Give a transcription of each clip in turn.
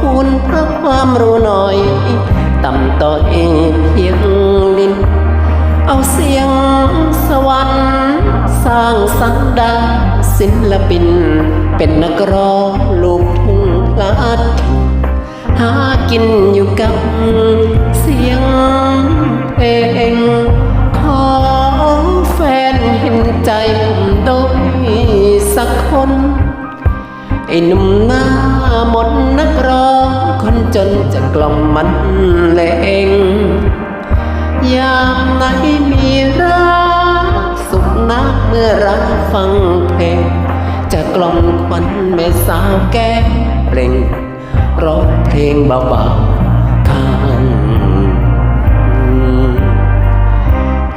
คุณพระความรู้หน่อย ต่ำต่อเองเพียงดินเอาเสียงสวรรค์ สร้างสรรค์ดาศิลปิน เป็นนักร้องลูกทุ่งพลัดถิ่นหากินอยู่กับเสียงเพลงขอแฟนเห็นใจโดยสักคน หนุ่มหน้ามนนักร้องคนจนจะกล่อมมันเลงยามไหนมีรักสุขนักเมื่อรักฟังเพลง จะกล่อมควันแม่สาวแก้เปล่งร้องเพลงเบาๆข้าง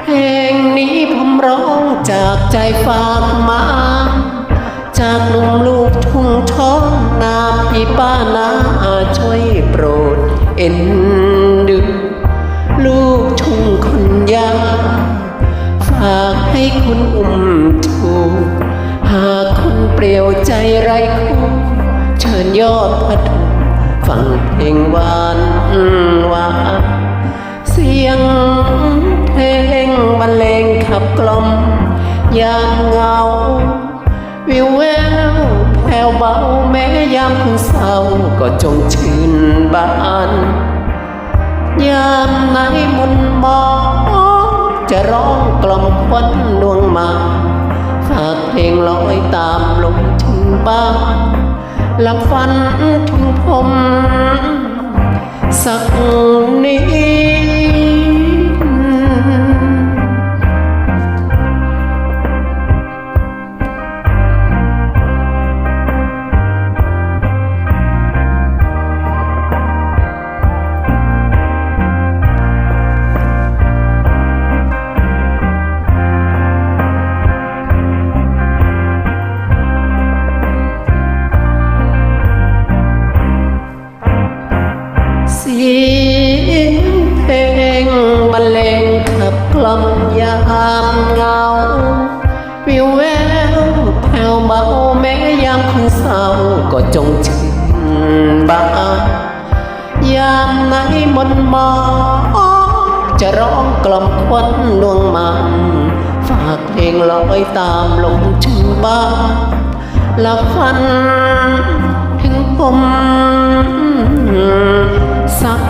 เพลงนี้ผมร้องจากใจฝากมา จากหนุ่มลูก ท้องนาพี่ป้านาช่วยโปรดเอ็นดูลูกทุ่งคนยาฝากให้คุณอุ้มชูกหากคนเปลี่ยวใจไรคู่เชิญยอดพระทุฟังเพลงหวานหวานเสียงเพลงบรรเลงขับกล่อมยามเงาวิวแว ยามคุณเศร้าก็จงชื่นบานยามไหนมนต์มองจะร้องกล่อมควันดวงมาฝากเพลงลอยตามลมถึงบ้านหลับฝันถึงผม สักนิด ลำยามเงา วิวแววแผ่วเบาแม้ยามคืนเศร้าก็จงชื่นบายามไหนมนมอจะร้องกล่อมควันดวงมัน ฝากเพลงลอยตามลงชื่นบ้านละฟันถึงผมสัก